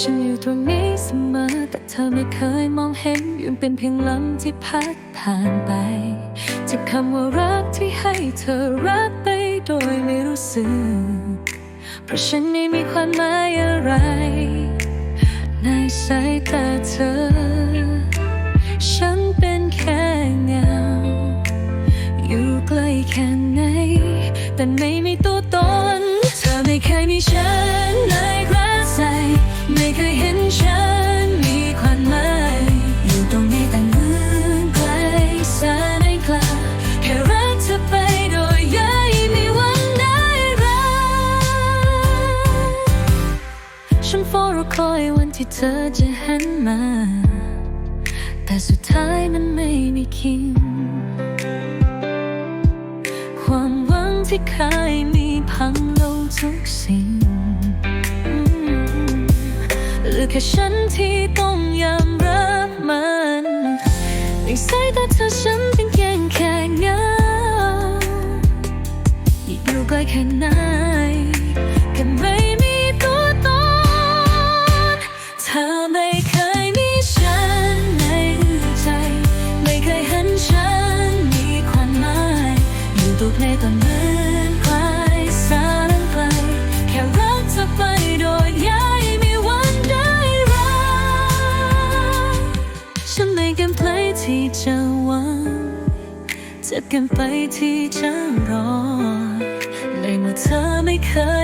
ฉันอยู่ตรงนี้เสมอ แต่เธอไม่เคยมองเห็นยังเป็นเพียงลมที่พัดผ่านไปจากคำว่ารักที่ให้เธอรักไปโดยไม่รู้สึก เพราะฉันไม่มีความหมายอะไร ในสายตาเธอ ฉันเป็นแค่เงา อยู่ใกล้แค่ไหน แต่ไม่มีตัวตน เธอไม่เคยมีฉันใน คอยวันที่เธอจะหันมา แต่สุดท้ายมันไม่มีคิวความหวังที่เคยมีพังลงทุกสิ่งเหลือแค่ฉันที่ต้องยอมรับมันในสายตาเธอฉันเป็นเพียงแค่เงาอยู่ใกล้แค่ไหนก็ไม่ เพลงตอนเหมือนใครสารไกลแค่รักเธอไปโดยย้ายมีวันได้รักฉันไม่กันเพลงที่จะหวังจะกันไปที่จะรอในเมื่อเธอไม่เคย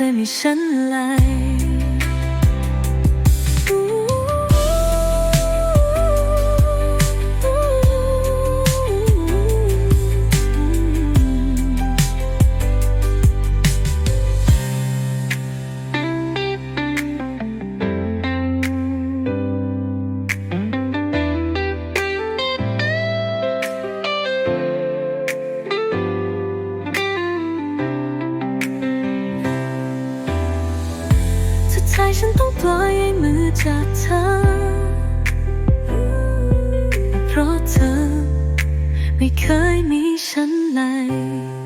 ราะเฉันเลยสุดท้ายฉันต้องปล่อยมือจากเธอ เพราะเธอไม่เคยมีฉันเลย